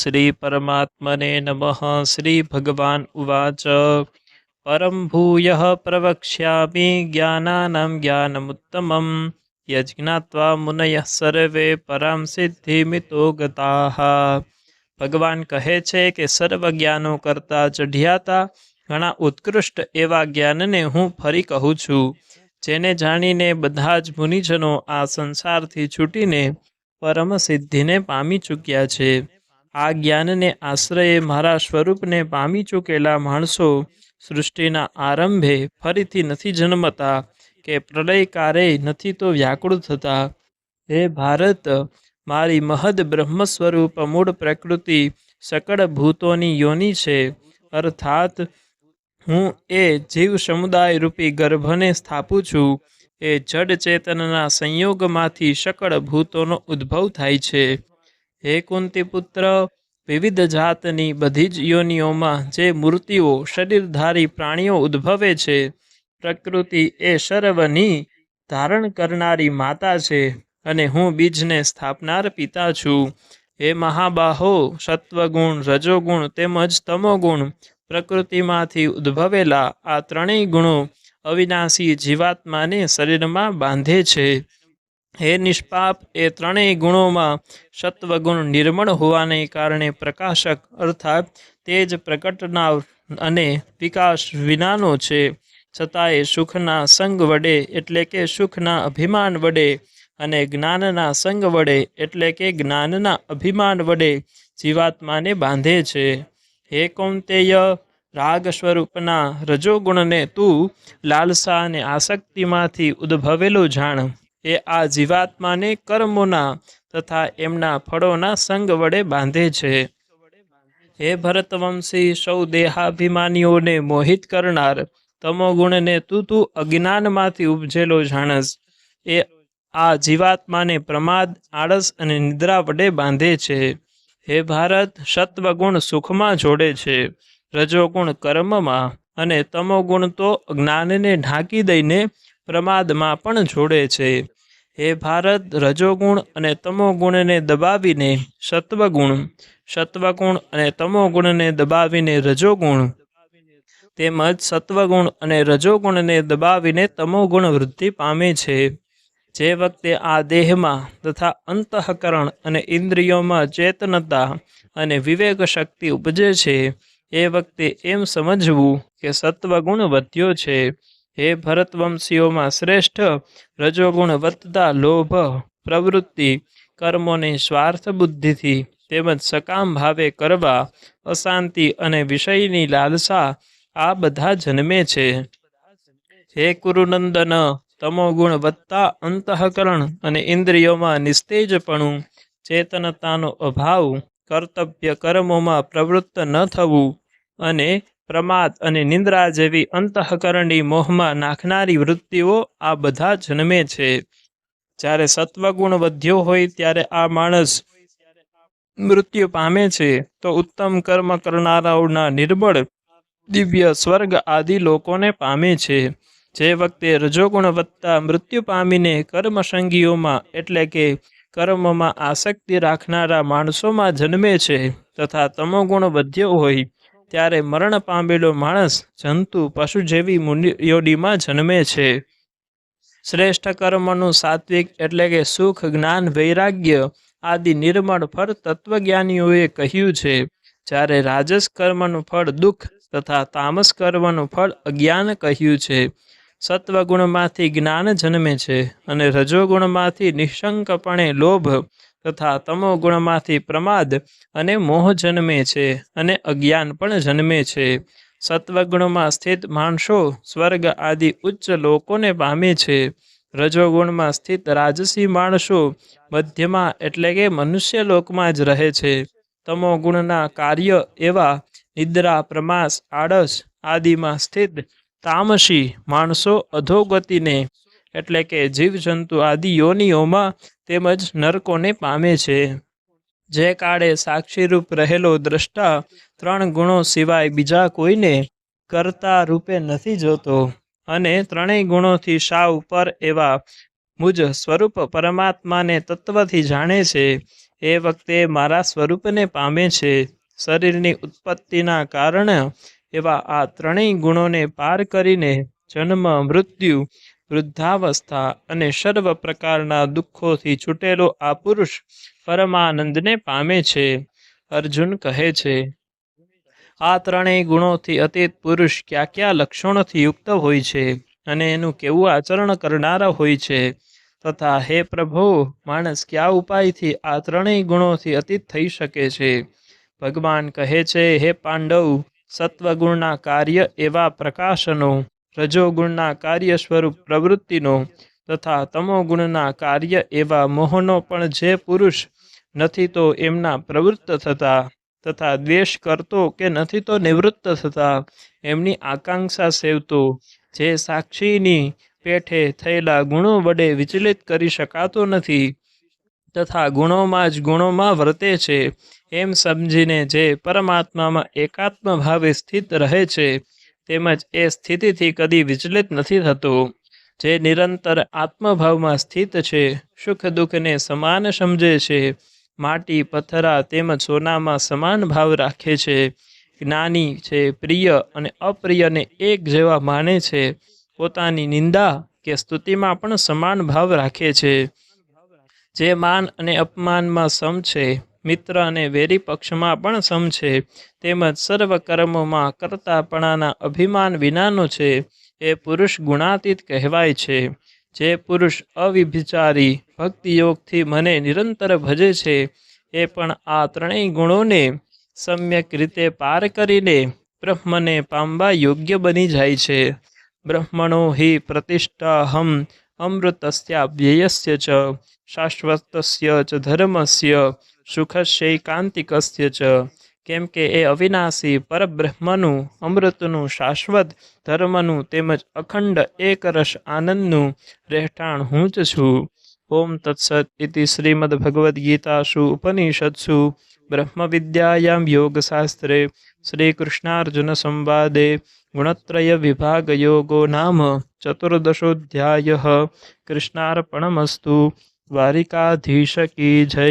श्रीपरमात्मने नमः श्रीभगवान् उवाच परं भूयः प्रवक्ष्यामि ज्ञानानां ज्ञानमुत्तमं यज्ञात्वा મુનયઃ સર્વે પરામ સિદ્ધિમિતો ગતાઃ ભગવાન કહે છે કે સર્વ જ્ઞાનો કરતાં ચઢિયાતા ઘણા ઉત્કૃષ્ટ એવા જ્ઞાનને હું ફરી કહું છું જેને જાણીને બધા જ મુનિજનો આ સંસારથી છૂટીને પરમ સિદ્ધિને પામી ચૂક્યા છે આ જ્ઞાનને આશ્રયે મારા સ્વરૂપને પામી ચૂકેલા માણસો સૃષ્ટિના આરંભે ફરીથી નથી જન્મતા કે પ્રલયકારે નથી તો વ્યાકુળ થતા. હે ભારત, મારી મહદ બ્રહ્મ સ્વરૂપ મૂળ પ્રકૃતિ સકળ ભૂતોની યોની છે. અર્થાત, હું એ જીવ સમુદાય રૂપી ગર્ભને સ્થાપું છું. એ જડ ચેતનના સંયોગમાંથી સકળ ભૂતોનો ઉદ્ભવ થાય છે. હે કુંતી પુત્ર વિવિધ જાતની બધી જ યોનિઓમાં જે મૂર્તિઓ, શરીરધારી પ્રાણીઓ ઉદ્ભવે છે, પ્રકૃતિ એ સર્વની ધારણ કરનારી માતા છે અને હું બીજને સ્થાપનાર પિતા છું. હે મહાબાહો, સત્વગુણ, રજોગુણ તેમજ તમોગુણ પ્રકૃતિમાંથી ઉદ્ભવેલા આ ત્રણેય ગુણો અવિનાશી જીવાત્માને શરીરમાં બાંધે છે. હે નિષ્પાપ એ ત્રણેય ગુણોમાં સત્વગુણ નિર્મળ હોવાને કારણે પ્રકાશક અર્થાત તેજ પ્રકટનાર અને વિકાસ વિનાનો છે. છતાંય સુખના સંગ વડે એટલે કે સુખના અભિમાન વડે અને જ્ઞાનના સંગ વડે એટલે કે જ્ઞાનના અભિમાન વડે જીવાત્માને બાંધે છે. હે કૌંતેય રાગ સ્વરૂપના રજોગુણને તું લાલસા અને આસક્તિમાંથી ઉદ્ભવેલો જાણ. એ આ જીવાત્માને કર્મોના તથા એમના ફળોના સંગ વડે બાંધે છે. હે ભરતવંશી, સૌ દેહાભિમાનીઓને મોહિત કરનાર, તમો ગુણને તું તું અજ્ઞાનમાંથી ઉપજેલો જાણસ. એ આ જીવાત્માને પ્રમાદ, આળસ અને નિદ્રા વડે બાંધે છે. હે ભારત, સત્વગુણ સુખમાં જોડે છે. રજોગુણ કર્મમાં અને તમોગુણ તો જ્ઞાનને ઢાંકી દઈને પ્રમાદમાં પણ જોડે છે. હે ભારત, રજોગુણ અને તમોગુણને દબાવીને સત્વગુણ સત્વગુણ અને તમોગુણને દબાવીને રજોગુણ, તેમજ સત્વગુણ અને રજોગુણને દબાવીને તમોગુણ વૃદ્ધિ પામે છે. જે વખતે આ દેહમાં તથા અંતઃકરણ અને ઇન્દ્રિયોમાં ચેતનતા અને વિવેક શક્તિ ઉપજે છે, એ વખતે એમ સમજવું કે સત્વગુણ વધ્યો છે. હે ભરતવંશીઓમાં શ્રેષ્ઠ, રજોગુણ વધતા લોભ, પ્રવૃત્તિ, કર્મોને સ્વાર્થ બુદ્ધિથી તેમજ સકામ ભાવે કરવા, અશાંતિ અને વિષયની લાલસા આ બધા જન્મે છે. હે કુરુનંદન તમોગુણ વધતા અંતઃકરણ અને ઇન્દ્રિયોમાં નિસ્તેજપણું, ચેતનતાનો અભાવ, કર્તવ્ય કર્મોમાં પ્રવૃત્ત ન થવું અને પ્રમાદ અને નિંદ્રા જેવી અંતઃકરણની મોહમાં નાખનારી વૃત્તિઓ આ બધા જન્મે છે. જ્યારે સત્વગુણ વધ્યો હોય ત્યારે આ માણસ મૃત્યુ પામે છે, તો ઉત્તમ કર્મ કરનારાઓના નિર્બળ દિવ્ય સ્વર્ગ આદિ લોકોને પામે છે. જે વખતે રજોગુણ વધતા મૃત્યુ પામીને કર્મસંગીઓમાં એટલે કે કર્મમાં આસક્તિ રાખનારા માણસોમાં જન્મે છે, તથા તમોગુણ વધ્યો હોય ત્યારે મરણ પામેલો માણસ જંતુ, પશુ જેવી મુનિયોડીમાં જન્મે છે. શ્રેષ્ઠ કર્મનું સાત્વિક એટલે કે સુખ, જ્ઞાન, વૈરાગ્ય આદિ નિર્મળ ફળ તત્વજ્ઞાનીઓએ કહ્યું છે. જ્યારે રાજસ કર્મનું ફળ દુઃખ તથા તામસ કર્મનું ફળ અજ્ઞાન કહ્યું છે. સત્વગુણમાંથી જ્ઞાન જન્મે છે અને રજોગુણમાંથી નિઃશંકપણે લોભ તથા તમોગુણમાંથી પ્રમાદ અને મોહ જન્મે છે અને અજ્ઞાન પણ જન્મે છે. સત્વગુણમાં સ્થિત માણસો સ્વર્ગ આદિ ઉચ્ચ લોકોને પામે છે. રજોગુણમાં સ્થિત રાજસી માણસો મધ્યમાં એટલે કે મનુષ્ય લોકમાં જ રહે છે. તમોગુણના કાર્ય એવા નિદ્રા, પ્રમાસ, આળસ આદિમાં સ્થિત તામસી માણસો અધોગતિને એટલે કે જીવજંતુ આદિ યોનિઓમાં તેમજ નરકોને પામે છે. જે કાળે સાક્ષીરૂપ રહેલો દ્રષ્ટા ત્રણ ગુણો સિવાય બીજા કોઈને કરતા રૂપે નથી જોતો. અને ત્રણેય ગુણોથી સાવ ઉપર એવા મુજ સ્વરૂપ પરમાત્માને તત્વથી જાણે છે. એ વખતે મારા સ્વરૂપને પામે છે. શરીરની ઉત્પત્તિના કારણે એવા આ ત્રણેય ગુણોને પાર કરીને જન્મ, મૃત્યુ વૃદ્ધાવસ્થા અને સર્વ પ્રકારના દુઃખોથી છૂટેલો આ પુરુષ પરમાનંદને પામે છે. અર્જુન કહે છે, આ ત્રણેય ગુણોથી અતીત પુરુષ કયા કયા લક્ષણોથી યુક્ત હોય છે અને એનું કેવું આચરણ કરનારા હોય છે? તથા, હે પ્રભુ, માણસ કયા ઉપાયથી આ ત્રણેય ગુણોથી અતીત થઈ શકે છે? ભગવાન કહે છે, હે પાંડવ, સત્વગુણના કાર્ય એવા પ્રકાશનો રજોગુણના કાર્ય સ્વરૂપ પ્રવૃત્તિનો તથા તમોગુણના કાર્ય એવા મોહનો પણ જે પુરુષ નથી તો એમના પ્રવૃત્ત થતા તથા દ્વેષ કરતો કે નથી તો નિવૃત્ત થતા, એમની આકાંક્ષા સેવતો, જે સાક્ષીની પેઠે થયેલા ગુણો વડે વિચલિત કરી શકાતો નથી તથા ગુણોમાં જ ગુણોમાં વર્તે છે, એમ સમજીને જે પરમાત્મામાં એકાત્મ ભાવે સ્થિત રહે છે તેમજ એ સ્થિતિથી કદી વિચલિત નથી થતું. જે નિરંતર આત્મભાવમાં સ્થિત છે, સુખ દુઃખને સમાન સમજે છે. માટી પથ્થરા તેમજ સોનામાં સમાન ભાવ રાખે છે. જ્ઞાની છે, પ્રિય અને અપ્રિયને એક જેવા માને છે. પોતાની નિંદા કે સ્તુતિમાં પણ સમાન ભાવ રાખે છે. જે માન અને અપમાનમાં સમ છે. મિત્ર અને વેરી પક્ષમાં પણ સમ છે. તેમજ સર્વ કર્મોમાં કરતાપણાના અભિમાન વિનાનો છે. એ પુરુષ ગુણાતીત કહેવાય છે. જે પુરુષ અવિભિચારી ભક્તિયોગથી મને નિરંતર ભજે છે, એ પણ આ ત્રણેય ગુણોને સમ્યક રીતે પાર કરીને બ્રહ્મને પામવા યોગ્ય બની જાય છે. બ્રહ્મણો હિ પ્રતિષ્ઠાહમ અમૃતસ્યાવ્યયસ્ય ચ શાશ્વતસ્ય ચ ધર્મસ્ય સુખસ્યૈકાંતિકસ્ય ચ કેમ કે એ અવિનાશી પરબ્રહ્મનું અમૃતનું શાશ્વત ધર્મનું તેમજ અખંડ એકરસ આનંદનું રહેઠાણ હું જ છું ઓમ તત્સત ઇતિ શ્રીમદ્ભગવદ્ ગીતાસુ ઉપનિષત્સુ બ્રહ્મવિદ્યાયાં યોગશાસ્ત્રે શ્રીકૃષ્ણાર્જુન સંવાદે ગુણત્રય વિભાગયોગો નામ ચતુર્દશોધ્યાય કૃષ્ણાર્પણમસ્તુ દ્વારિકાધીશ કી જય.